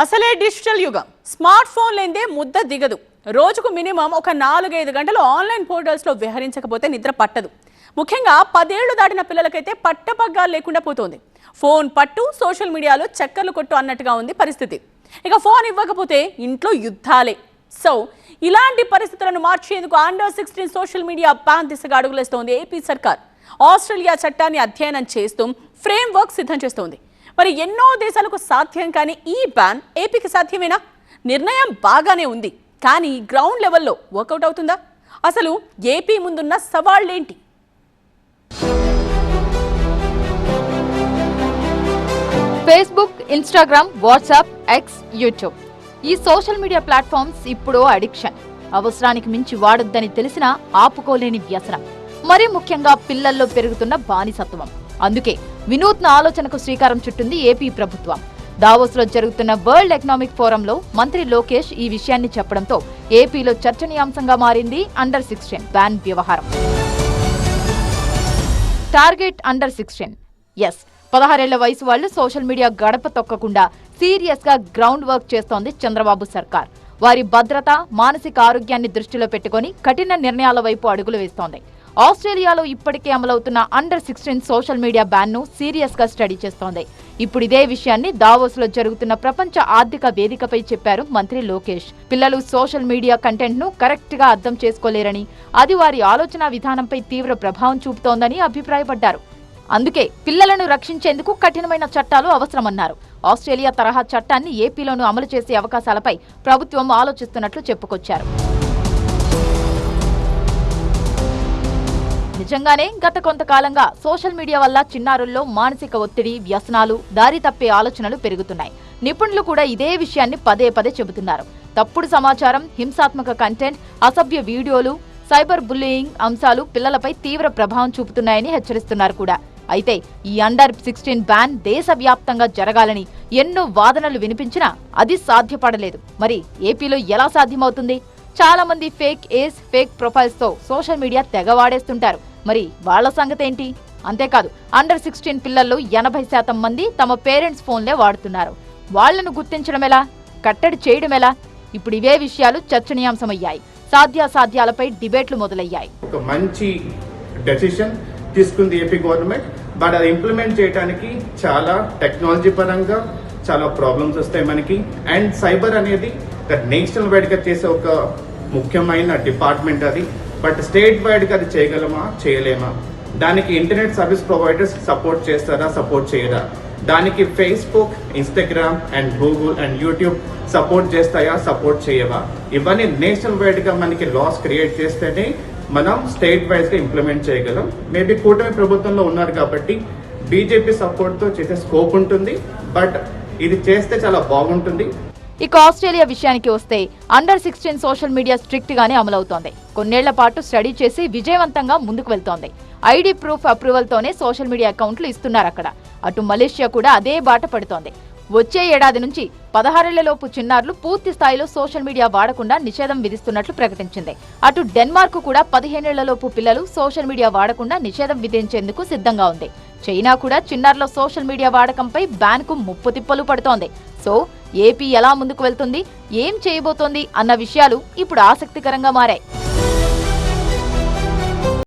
అసలే డిజిటల్ యుగం. Smart phone లేదే ముద్ద దిగదు. రోజుకు మినిమం ఒక నాలుగైదు గంటలు ఆన్లైన్ పోర్టల్స్లో విహరించకపోతే నిద్ర పట్టదు. ముఖ్యంగా పదేళ్ళు దాటిన పిల్లలకైతే పట్టపగ్గాలు లేకుండా పోతోంది. ఫోన్ పట్టు సోషల్ మీడియాలో చక్కర్లు కొట్టు అన్నట్టుగా ఉంది పరిస్థితి. ఇక ఫోన్ ఇవ్వకపోతే ఇంట్లో యుద్ధాలే. సో ఇలాంటి పరిస్థితులను మార్చేందుకు under sixteen social media ban దిశగా అడుగులేస్తోంది ఏపీ సర్కార్. ఆస్ట్రేలియా చట్టాన్ని అధ్యయనం చేస్తూ ఫ్రేమ్ వర్క్ సిద్ధం చేస్తోంది. మరి ఎన్నో దేశాలకు సాధ్యం కానీ ఈ బ్యాన్ ఏపీకి సాధ్యమేనా? నిర్ణయం బాగానే ఉంది. కానీ గ్రౌండ్ లెవెల్లో వర్కౌట్ అవుతుందా? అసలు ఏపీ ముందున్న సవాళ్ళేంటి? Facebook Instagram WhatsApp X YouTube ఈ సోషల్ మీడియా ప్లాట్ఫామ్స్ ఇప్పుడు అడిక్షన్ అవసరానికి మించి వాడొద్దని తెలిసినా ఆపుకోలేని వ్యసనం. మరీ ముఖ్యంగా పిల్లల్లో పెరుగుతున్న బానిసత్వం. అందుకే వినూత్న ఆలోచనకు శ్రీకారం చుట్టింది ఏపీ ప్రభుత్వం. దావోస్లో జరుగుతున్న వరల్డ్ ఎకనామిక్ ఫోరంలో మంత్రి లోకేష్ ఈ విషయాన్ని చెప్పడంతో ఏపీలో చర్చనీయాంశంగా మారింది అండర్ సిక్స్టీన్ బ్యాన్ వ్యవహారం. టార్గెట్ అండర్ సిక్స్టీన్ ఎస్ పదహారేళ్ళ వయసు వాళ్ళు సోషల్ మీడియా గడప తొక్కకుండా సీరియస్గా గ్రౌండ్ వర్క్ చేస్తోంది చంద్రబాబు సర్కార్. వారి భద్రత మానసిక ఆరోగ్యాన్ని దృష్టిలో పెట్టుకొని కఠిన నిర్ణయాల వైపు అడుగులు వేస్తోంది. ఆస్ట్రేలియాలో ఇప్పటికే అమలవుతున్న అండర్ సిక్స్టీన్ సోషల్ మీడియా బ్యాన్ను సీరియస్గా స్టడీ చేస్తోంది. ఇప్పుడు ఇదే విషయాన్ని దావోస్లో జరుగుతున్న ప్రపంచ ఆర్థిక వేదికపై చెప్పారు మంత్రి లోకేష్. పిల్లలు సోషల్ మీడియా కంటెంట్ను కరెక్ట్గా అర్థం చేసుకోలేరని అది వారి ఆలోచన విధానంపై తీవ్ర ప్రభావం చూపుతోందని అభిప్రాయపడ్డారు. అందుకే పిల్లలను రక్షించేందుకు కఠినమైన చట్టాలు అవసరమన్నారు. ఆస్ట్రేలియా తరహా చట్టాన్ని ఏపీలోనూ అమలు చేసే అవకాశాలపై ప్రభుత్వం ఆలోచిస్తున్నట్లు చెప్పుకొచ్చారు. నిజంగానే గత కొంతకాలంగా సోషల్ మీడియా వల్ల చిన్నారుల్లో మానసిక ఒత్తిడి వ్యసనాలు దారి తప్పే ఆలోచనలు పెరుగుతున్నాయి. నిపుణులు కూడా ఇదే విషయాన్ని పదే పదే చెబుతున్నారు. తప్పుడు సమాచారం హింసాత్మక కంటెంట్ అసభ్య వీడియోలు సైబర్ బుల్లియింగ్ అంశాలు పిల్లలపై తీవ్ర ప్రభావం చూపుతున్నాయని హెచ్చరిస్తున్నారు కూడా. అయితే ఈ అండర్ సిక్స్టీన్ బ్యాన్ దేశవ్యాప్తంగా జరగాలని ఎన్నో వాదనలు వినిపించినా అది సాధ్యపడలేదు. మరి ఏపీలో ఎలా సాధ్యమవుతుంది? చాలా మంది ఫేక్ ఏజ్ ఫేక్ ప్రొఫైల్స్తో సోషల్ మీడియా తెగ వాడేస్తుంటారు. మరి వాళ్ళ సంగతి ఏంటి అంతేకాదు అండర్ సిక్స్టీన్ పిల్లల్లో ఎనభై శాతం మంది తమ పేరెంట్స్ ఫోన్లే వాడుతున్నారు. వాళ్ళను గుర్తించడం ఎలా? కట్టడి చేయడం ఎలా? ఇప్పుడు ఇవే విషయాలు చర్చనీయాంశమయ్యాయి. సాధ్యాసాధ్యాలపై డిబేట్లు మొదలయ్యాయి. ఒక మంచి డెసిషన్ తీసుకుంది ఏపీ గవర్నమెంట్ బట్ అది ఇంప్లిమెంట్ చేయడానికి చాలా టెక్నాలజీ పరంగా చాలా ప్రాబ్లమ్స్ వస్తాయి మనకి. అండ్ సైబర్ అనేది నేషనల్ వైడ్గా చేసే ఒక ముఖ్యమైన డిపార్ట్మెంట్ అది. బట్ స్టేట్ వైడ్గా అది చేయగలమా? చేయలేమా? దానికి ఇంటర్నెట్ సర్వీస్ ప్రొవైడర్స్ సపోర్ట్ చేస్తారా? సపోర్ట్ చేయరా? దానికి Facebook Instagram and Google and YouTube support చేస్తాయా? సపోర్ట్ చేయవా? ఇవన్నీ నేషనల్ వైడ్గా మనకి లాస్ క్రియేట్ చేస్తేనే మనం స్టేట్ వైజ్గా ఇంప్లిమెంట్ చేయగలం. మేబీ కూటమి ప్రభుత్వంలో ఉన్నారు కాబట్టి బీజేపీ సపోర్ట్తో చేసే స్కోప్ ఉంటుంది. బట్ ఇది చేస్తే చాలా బాగుంటుంది. ఇక ఆస్ట్రేలియా విషయానికి వస్తే under sixteen social media strict గానే అమలవుతోంది. కొన్నేళ్ళ పాటు స్టడీ చేసి విజయవంతంగా ముందుకు వెళ్తోంది. ఐడి ప్రూఫ్ అప్రూవల్ తోనే సోషల్ మీడియా అకౌంట్లు ఇస్తున్నారు అక్కడ. అటు మలేషియా కూడా అదే బాట పడుతోంది. వచ్చే ఏడాది నుంచి పదహారేళ్ళలోపు చిన్నారులు పూర్తి స్థాయిలో సోషల్ మీడియా వాడకుండా నిషేధం విధిస్తున్నట్లు ప్రకటించింది. అటు డెన్మార్క్ కూడా పదిహేనేళ్ళలోపు పిల్లలు సోషల్ మీడియా వాడకుండా నిషేధం విధించేందుకు సిద్ధంగా ఉంది. చైనా కూడా చిన్నారుల సోషల్ మీడియా వాడకంపై బ్యాన్కు ముప్పు తిప్పలు పడుతోంది. సో ఏపీ ఎలా ముందుకు వెళ్తుంది ఏం చేయబోతోంది అన్న విషయాలు ఇప్పుడు ఆసక్తికరంగా మారాయి.